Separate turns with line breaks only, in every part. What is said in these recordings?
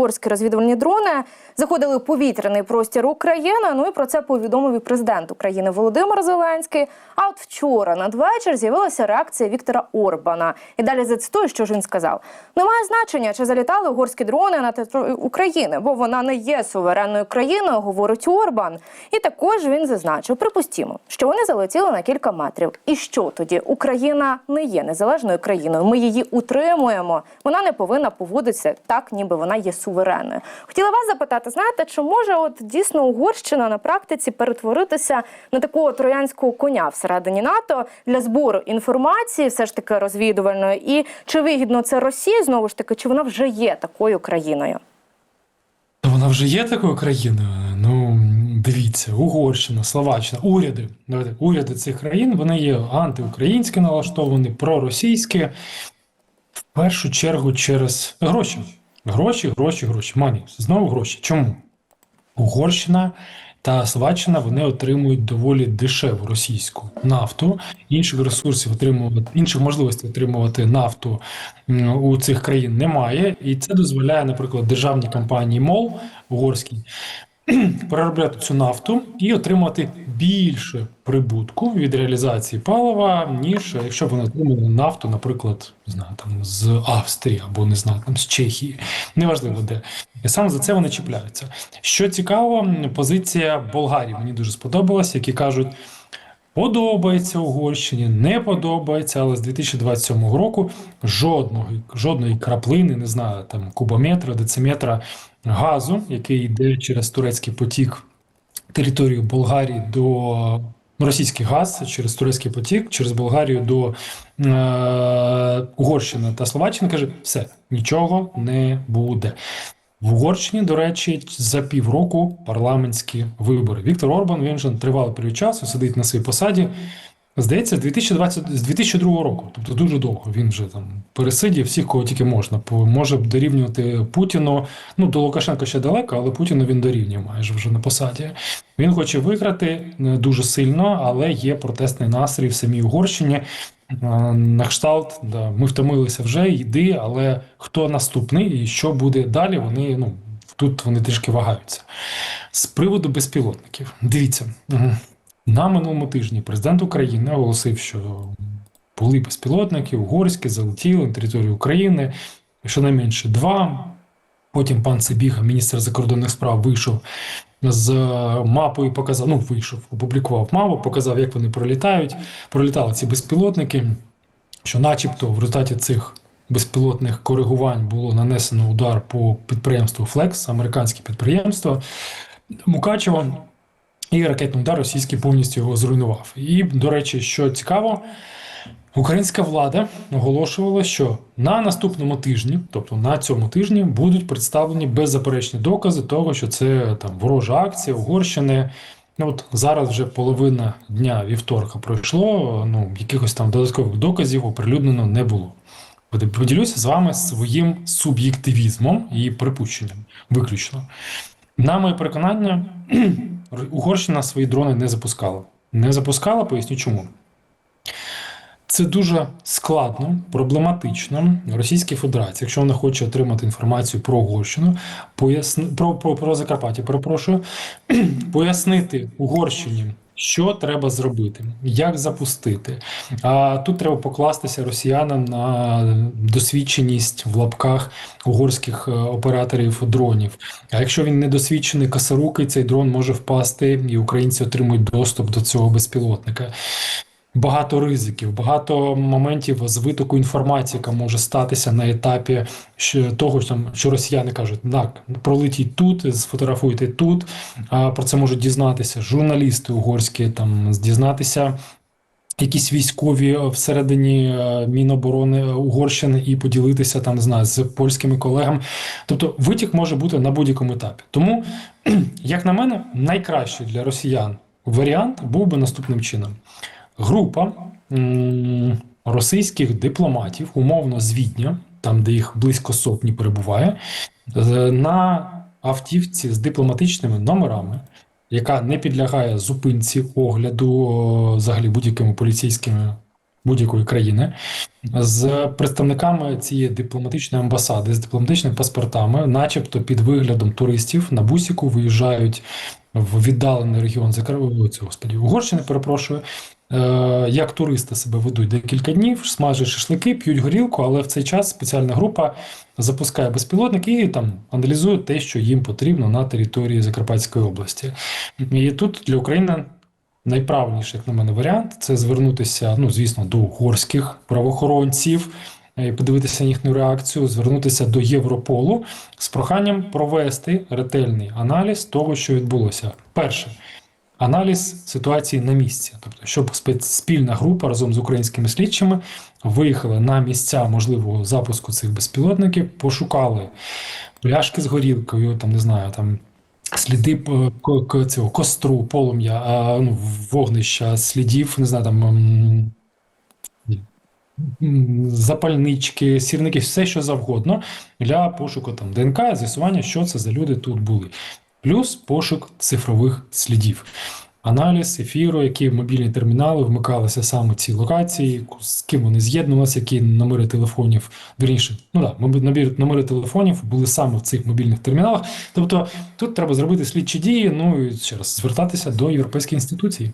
угорські розвідувальні дрони заходили в повітряний простір України. Ну і про це повідомив і президент України Володимир Зеленський. А от вчора надвечір з'явилася реакція Віктора Орбана. І далі зацитую, що ж він сказав: немає значення, чи залітали угорські дрони на територію України, бо вона не є суверенною країною, говорить Орбан. І також він зазначив: припустімо, що вони залетіли на кілька метрів. І що тоді Україна не є незалежною країною. Ми її утримуємо. Вона не повинна поводитися так, ніби вона є суверенною. Хотіла вас запитати, знаєте, чи може от дійсно Угорщина на практиці перетворитися на такого троянського коня всередині НАТО для збору інформації, все ж таки розвідувальної, і чи вигідно це Росії знову ж таки, чи вона вже є такою країною?
Вона вже є такою країною. Ну дивіться, Угорщина, Словаччина, уряди. Давайте уряди цих країн вони є антиукраїнські налаштовані, проросійські. В першу чергу через гроші. Гроші, гроші, гроші. Мані. Знову гроші. Чому? Угорщина та Словаччина вони отримують доволі дешеву російську нафту. Інших ресурсів отримувати, інших можливостей отримувати нафту у цих країн немає, і це дозволяє, наприклад, державній компанії МОЛ угорській переробляти цю нафту і отримати більше прибутку від реалізації палива, ніж якщо б вони отримали нафту, наприклад, не знаю, там з Австрії або не знаю, там з Чехії, неважливо де. І саме за це вони чіпляються. Що цікаво, позиція Болгарії мені дуже сподобалась, які кажуть. Подобається Угорщині, не подобається, але з 2027 року жодного, жодної краплини, не знаю, там кубометра, дециметра газу, який йде через турецький потік територію Болгарії до ну, російський газ через турецький потік, через Болгарію до е, Угорщини та Словаччини, каже, все, нічого не буде. В Угорщині, до речі, за півроку парламентські вибори. Віктор Орбан він же тривалий період часу сидить на своїй посаді. Здається, з 2020, з 2002 року, тобто дуже довго він вже там пересидів всіх, кого тільки можна. Може дорівнювати Путіну. Ну до Лукашенка ще далеко, але Путіну він дорівнює майже вже на посаді. Він хоче виграти е, дуже сильно, але є протестний настрій в самій Угорщині. Е, На кшталт, да, ми втомилися вже, йди, але хто наступний і що буде далі, вони ну тут вони трішки вагаються. З приводу безпілотників, дивіться. На минулому тижні президент України оголосив, що були безпілотники, угорські, залетіли на територію України, щонайменше два. Потім пан Сибіга, міністр закордонних справ, вийшов з мапою, показав, ну вийшов, опублікував мапу, показав, як вони пролітають. Пролітали ці безпілотники, що, начебто, в результаті цих безпілотних коригувань було нанесено удар по підприємству Флекс, американське підприємство Мукачево. І ракетний удар російський повністю його зруйнував. І, до речі, що цікаво, українська влада оголошувала, що на наступному тижні, тобто на цьому тижні, будуть представлені беззаперечні докази того, що це там ворожа акція Угорщини. Ну от зараз вже половина дня вівторка пройшло. Ну якихось там додаткових доказів оприлюднено не було. Поділюся з вами своїм суб'єктивізмом і припущенням, виключно. На моє переконання, Угорщина свої дрони не запускала. Не запускала, поясню чому. Це дуже складно, проблематично Російській Федерації, якщо вона хоче отримати інформацію про Угорщину, поясни про, про, про Закарпаття, перепрошую, пояснити Угорщині, що треба зробити, як запустити. А тут треба покластися росіянам на досвідченість в лапках угорських е, операторів дронів. А якщо він недосвідчений косорукий, цей дрон може впасти, і українці отримують доступ до цього безпілотника. Багато ризиків, багато моментів з витоку інформації, яка може статися на етапі того, що, росіяни кажуть, так, пролетіть тут, сфотографуйте тут. Про це можуть дізнатися журналісти угорські, там дізнатися якісь військові всередині е, Міноборони Угорщини і поділитися там, не знаю, з польськими колегами. Тобто витік може бути на будь-якому етапі. Тому, як на мене, найкращий для росіян варіант був би наступним чином. Група російських дипломатів, умовно з Відня, там, де їх близько сотні перебуває, на автівці з дипломатичними номерами, яка не підлягає зупинці огляду взагалі будь-якими поліцейськими будь-якої країни з представниками цієї дипломатичної амбасади, з дипломатичними паспортами, начебто під виглядом туристів на бусіку виїжджають в віддалений регіон Закар- Угорщини, перепрошую. Е, Як туристи себе ведуть декілька днів, смажать шашлики, п'ють горілку, але в цей час спеціальна група запускає безпілотник і там аналізує те, що їм потрібно на території Закарпатської області. І тут для України найправильніший, як на мене, варіант це звернутися, ну звісно, до угорських правоохоронців. е, І подивитися їхню реакцію, звернутися до Європолу з проханням провести ретельний аналіз того, що відбулося. Перше, аналіз ситуації на місці, тобто, щоб спільна група разом з українськими слідчими виїхала на місця можливого запуску цих безпілотників, пошукали пляшки з горілкою, там не знаю, там сліди цього костру, полум'я, ну, вогнища, слідів, не знаю, там. Запальнички, сірники, все що завгодно для пошуку там ДНК, з'ясування, що це за люди тут були. Плюс пошук цифрових слідів. Аналіз ефіру, які мобільні термінали вмикалися саме ці локації, з ким вони з'єднувалися, які номери телефонів, вірніше, ну да, набір номери телефонів були саме в цих мобільних терміналах. Тобто тут треба зробити слідчі дії, ну і ще раз звертатися до європейських інституцій.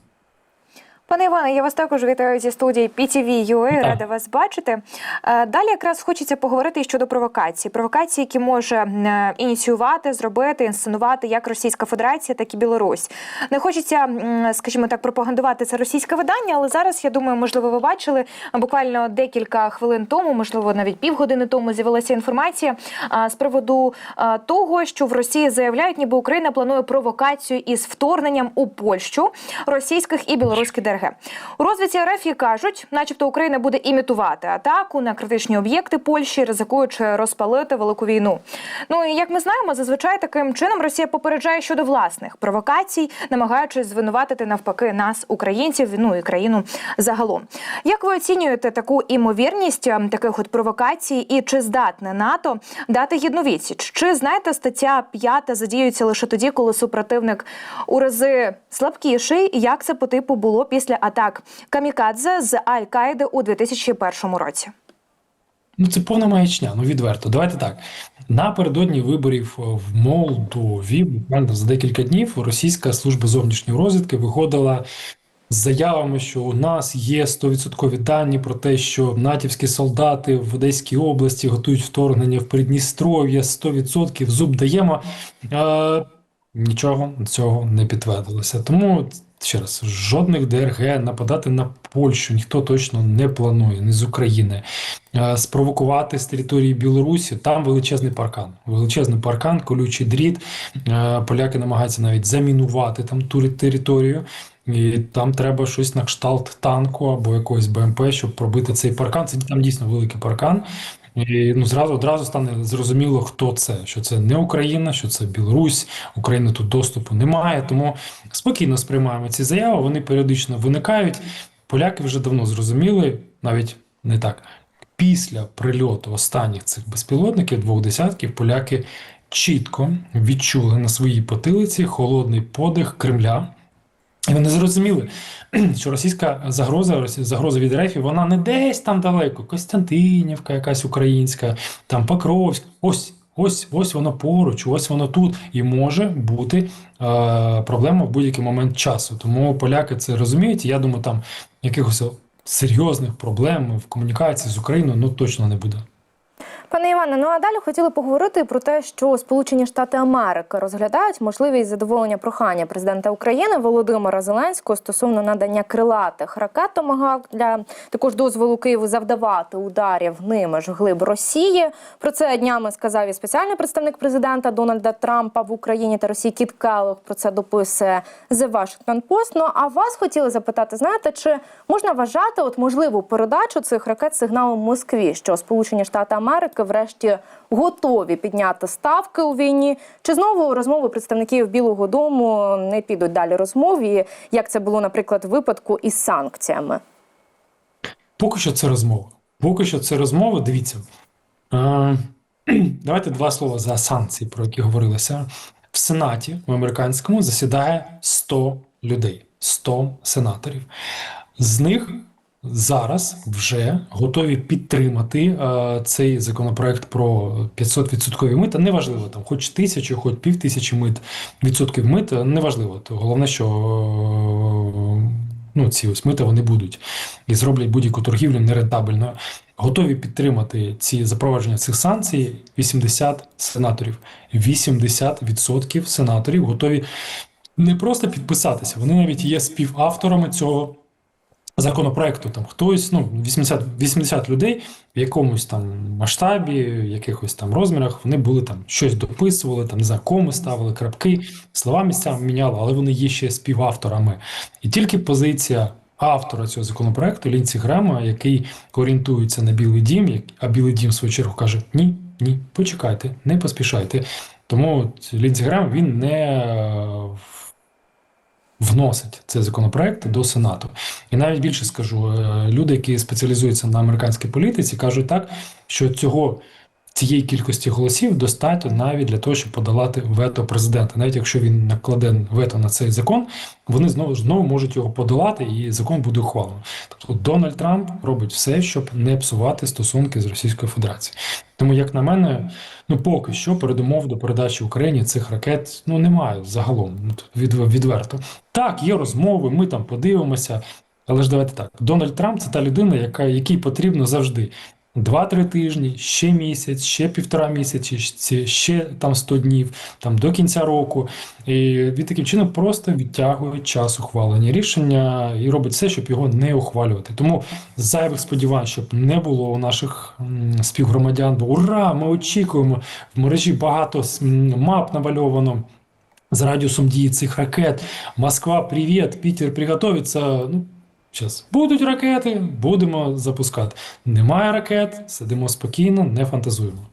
Пане Іване, я вас також вітаю зі студії PTV.ua, рада вас бачити. Е, Далі якраз хочеться поговорити щодо провокацій. Провокації, які може е, ініціювати, зробити, інсценувати як Російська Федерація, так і Білорусь. Не хочеться, скажімо так, пропагандувати це російське видання, але зараз я думаю, можливо, ви бачили е, буквально декілька хвилин тому, можливо, навіть півгодини тому з'явилася інформація з приводу того, що в Росії заявляють, ніби Україна планує провокацію із вторгненням у Польщу російських і білоруських ДРГ. У розвідці РФ кажуть, начебто Україна буде імітувати атаку на критичні об'єкти Польщі, ризикуючи розпалити велику війну. Ну і як ми знаємо, зазвичай таким чином Росія попереджає щодо власних провокацій, намагаючись звинуватити навпаки нас, українців, ну і країну загалом. Як ви оцінюєте таку імовірність ем, таких от провокацій, і чи здатне НАТО дати гідну відсіч? Чи знаєте, стаття 5 задіюється лише тоді, коли супротивник у рази слабкіший? Як це по типу було після атак Камікадзе з Аль-Каїди у 2001 році?
Ну, це повна маячня, ну відверто. Давайте так. Напередодні виборів е, в Молдові, буквально за декілька днів, Російська служба зовнішньої розвідки виходила з заявами, що у нас є 100% дані про те, що натівські солдати в Одеській області готують вторгнення в Придністров'я 100% зуб даємо. Е, нічого цього не підтвердилося. Тому ще раз, жодних ДРГ нападати на Польщу ніхто точно не планує, не з України. Спровокувати з території Білорусі там величезний паркан. Величезний паркан, колючий дріт. Поляки намагаються навіть замінувати там ту територію. І там треба щось на кшталт танку або якогось БМП, щоб пробити цей паркан. Це там дійсно великий паркан. І ну зразу одразу стане зрозуміло, хто це. Що це не Україна, що це Білорусь. України тут доступу немає. Тому спокійно сприймаємо ці заяви. Вони періодично виникають. Поляки вже давно зрозуміли, навіть не так. Після прильоту останніх цих безпілотників, двох десятків, поляки чітко відчули на своїй потилиці холодний подих Кремля. І вони зрозуміли, що російська загроза, загроза від РФ, вона не десь там далеко, Костянтинівка, якась українська, там Покровськ. Ось, ось, ось воно поруч, ось воно тут. І може бути е, проблема в будь-який момент часу. Тому поляки це розуміють. Я думаю, там якихось серйозних проблем в комунікації з Україною ну точно не буде.
Пане Іване, ну а далі хотіли поговорити про те, що Сполучені Штати Америки розглядають можливість задоволення прохання президента України Володимира Зеленського стосовно надання крилатих ракет «Томагавк» для також дозволу Києву завдавати ударів ними ж глиб Росії. Про це днями сказав і спеціальний представник президента Дональда Трампа в Україні та Росії Кіт Келлог. Про це дописує The Washington Post. Ну а вас хотіли запитати, знаєте, чи можна вважати от можливу передачу цих ракет сигналом Москві, що Сполучені Штати Америки врешті готові підняти ставки у війні? Чи знову розмови представників Білого Дому не підуть далі розмов, і як це було, наприклад, в випадку із санкціями?
Поки що це розмова. Поки що це розмова. Дивіться. Давайте два слова за санкції, про які говорилося. В Сенаті в американському засідає 100 людей, 100 сенаторів. З них зараз вже готові підтримати е, цей законопроект про 500% мита. Неважливо там, хоч тисячу, хоч пів тисячі мит відсотків мит, е, неважливо. То головне, що е, ну, ці ось мита вони будуть і зроблять будь-яку торгівлю нерентабельною. Готові підтримати ці запровадження цих санкцій 80 сенаторів. 80% сенаторів готові не просто підписатися, вони навіть є співавторами цього законопроекту. Там хтось, ну 80, 80 людей в якомусь там масштабі, якихось там розмірах, вони були там щось дописували, там не коми ставили, крапки, слова місцями міняли, але вони є ще співавторами. І тільки позиція автора цього законопроекту Лінці Грема, який орієнтується на Білий Дім, а Білий Дім в свою чергу каже: ні, ні, почекайте, не поспішайте. Тому Лінці Грем він не е, вносить цей законопроект до Сенату. І навіть більше скажу, е, люди, які спеціалізуються на американській політиці, кажуть так, що цього. Цієї кількості голосів достатньо навіть для того, щоб подолати вето президента. Навіть якщо він накладе вето на цей закон, вони знову знову можуть його подолати, і закон буде ухвалено. Тобто Дональд Трамп робить все, щоб не псувати стосунки з Російською Федерацією. Тому, як на мене, ну поки що передумов до передачі Україні цих ракет ну немає загалом. Ну, від, відверто. Так, є розмови, ми там подивимося. Але ж давайте так. Дональд Трамп це та людина, яка якій потрібно завжди. Два-три тижні, ще місяць, ще півтора місяці, ще- там 100 днів, там до кінця року. І він таким чином просто відтягує час ухвалення рішення і робить все, щоб його не ухвалювати. Тому зайвих сподівань, щоб не було у наших співгромадян, бо ура! Ми очікуємо в мережі багато мап намальовано. з радіусом дії цих ракет. Москва, привіт, Пітер, приготовиться. Ну, зараз будуть ракети, будемо запускати. Немає ракет, сидимо спокійно, не фантазуємо.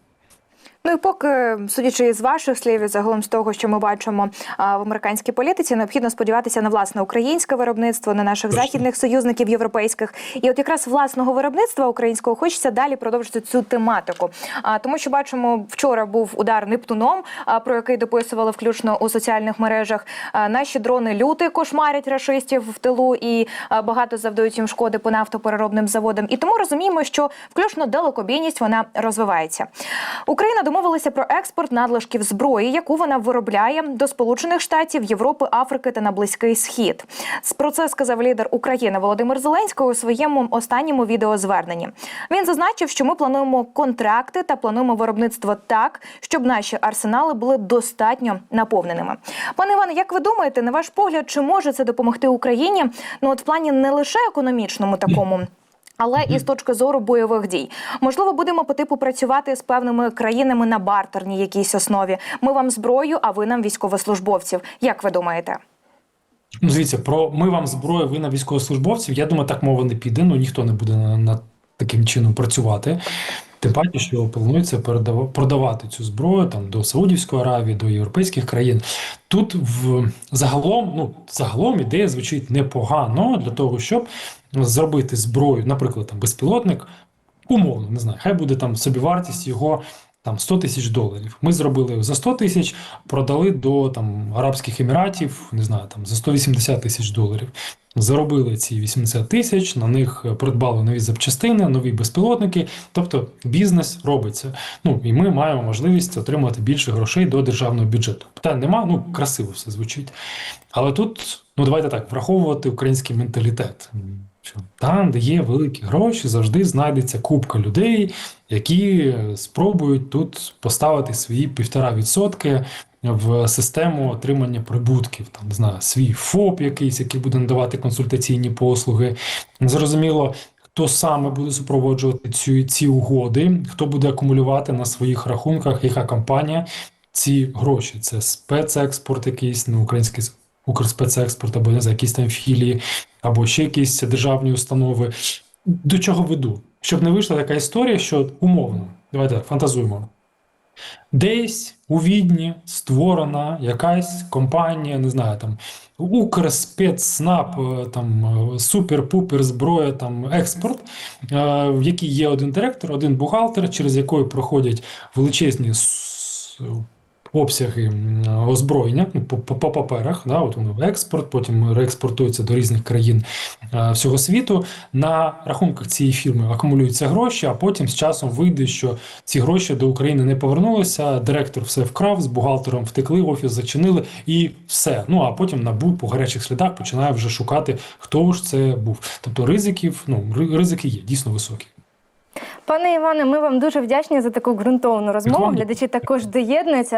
Ну і поки, судячи з ваших слів, і загалом з того, що ми бачимо в американській політиці, необхідно сподіватися на власне українське виробництво, на наших
Точно.
західних союзників європейських. І от якраз власного виробництва українського хочеться далі продовжити цю тематику. А тому, що бачимо, вчора був удар Нептуном, про який дописували включно у соціальних мережах. Наші дрони люти кошмарять рашистів в тилу і багато завдають їм шкоди по нафтопереробним заводам. І тому розуміємо, що включно далекобійність вона розвивається. Україна домовилася про експорт надлишків зброї, яку вона виробляє до Сполучених Штатів, Європи, Африки та на Близький Схід. Про це сказав лідер України Володимир Зеленський у своєму останньому відеозверненні. Він зазначив, що ми плануємо контракти та плануємо виробництво так, щоб наші арсенали були достатньо наповненими. Пане Іване, як ви думаєте, на ваш погляд, чи може це допомогти Україні? Ну от в плані не лише економічному такому. Але і з точки зору бойових дій, можливо, будемо по типу працювати з певними країнами на бартерній якійсь основі. Ми вам зброю, а ви нам військовослужбовців. Як ви думаєте?
Ну, дивіться, про ми вам зброю, ви на військовослужбовців. Я думаю, так мова не піде. Ну ніхто не буде на, на таким чином працювати. Тим паче, що планується продавати цю зброю там до Саудівської Аравії, до європейських країн. Тут в загалом, ну загалом ідея звучить непогано для того, щоб зробити зброю, наприклад, там безпілотник, умовно, не знаю, хай буде там собівартість його там 100 тисяч доларів. Ми зробили за 100 тисяч, продали до там Арабських Еміратів, не знаю, там за 180 тисяч доларів. Заробили ці 80 тисяч, на них придбали нові запчастини, нові безпілотники. Тобто бізнес робиться. Ну і ми маємо можливість отримати більше грошей до державного бюджету. Питань нема, ну красиво все звучить. Але тут, ну давайте так, враховувати український менталітет. Що там, де є великі гроші, завжди знайдеться купка людей, які спробують тут поставити свої півтора відсотки в систему отримання прибутків. Там не знаю, свій ФОП якийсь, який буде надавати консультаційні послуги. Зрозуміло, хто саме буде супроводжувати ці, ці угоди, хто буде акумулювати на своїх рахунках, яка компанія ці гроші. Це спецекспорт, якийсь ну, український Укрспецекспорт, або не знаю, якісь там філії, або ще якісь державні установи. До чого веду? Щоб не вийшла така історія, що умовно, давайте фантазуємо. Десь у Відні створена якась компанія, не знаю, там Укрспецснаб, е, там е, супер-пупер зброя, там експорт, е, в якій є один директор, один бухгалтер, через який проходять величезні обсяги озброєння ну, по, по, по паперах. Да, от воно експорт, потім реекспортується до різних країн е, всього світу. На рахунках цієї фірми акумулюються гроші, а потім з часом вийде, що ці гроші до України не повернулися. Директор все вкрав, з бухгалтером втекли, офіс зачинили і все. Ну а потім НАБУ по гарячих слідах починає вже шукати, хто ж це був. Тобто ризиків, ну ризики є дійсно високі.
Пане Іване, ми вам дуже вдячні за таку ґрунтовну розмову. Глядачі також доєднуються.